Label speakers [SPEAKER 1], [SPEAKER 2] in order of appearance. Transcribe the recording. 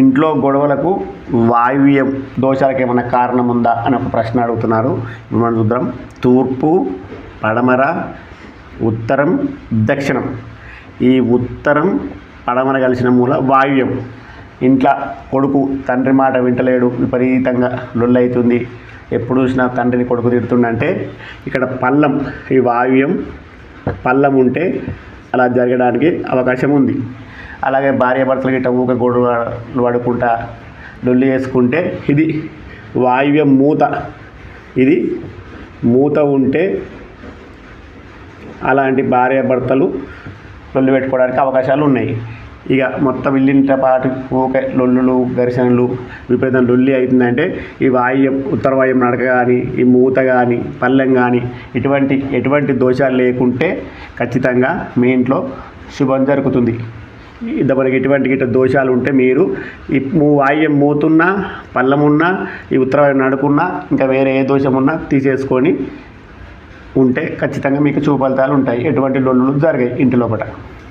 [SPEAKER 1] ఇంట్లో గొడవలకు వాయువ్యం దోషాలకు ఏమైనా కారణం ఉందా అని ఒక ప్రశ్న అడుగుతున్నారు మనం చూద్దాం తూర్పు పడమర ఉత్తరం దక్షిణం. ఈ ఉత్తరం పడమర కలిసిన మూల వాయువ్యం. ఇంట్లో కొడుకు తండ్రి మాట వింటలేడు విపరీతంగా లొల్లైతుంది. ఎప్పుడు చూసినా తండ్రిని కొడుకు తిడుతుండంటే ఇక్కడ పల్లం ఈ వాయువ్యం పల్లం ఉంటే అలా జరగడానికి అవకాశం ఉంది అలాగే భార్య భర్తలు గిట్ట ఊక గొడవలు పడుకుంటా లొల్లి వేసుకుంటే ఇది వాయువ్యం మూత. ఇది మూత ఉంటే అలాంటి భార్య భర్తలు లొల్లి పెట్టుకోవడానికి అవకాశాలు ఉన్నాయి. ఇక మొత్తం ఇల్లింట పాటు ఊకే లొల్లులు ఘర్షణలు విపరీతం లొల్లి అవుతుందంటే ఈ వాయువ్యం ఉత్తర వాయువ్యం నడక కానీ ఈ మూత కానీ పల్లెం కానీ ఇటువంటి ఎటువంటి దోషాలు లేకుంటే ఖచ్చితంగా మీ ఇంట్లో శుభం జరుగుతుంది. మనకి ఎటువంటి గిట్ట దోషాలు ఉంటే మీరు ఈ వాయువ్యం మూతున్నా పళ్ళమున్నా ఈ ఉత్తర నడుకున్నా ఇంకా వేరే ఏ దోషం ఉన్నా తీసేసుకొని ఉంటే ఖచ్చితంగా మీకు చూపలితాలు ఉంటాయి. ఎటువంటి లొల్లు జరిగాయి ఇంటి లోపల.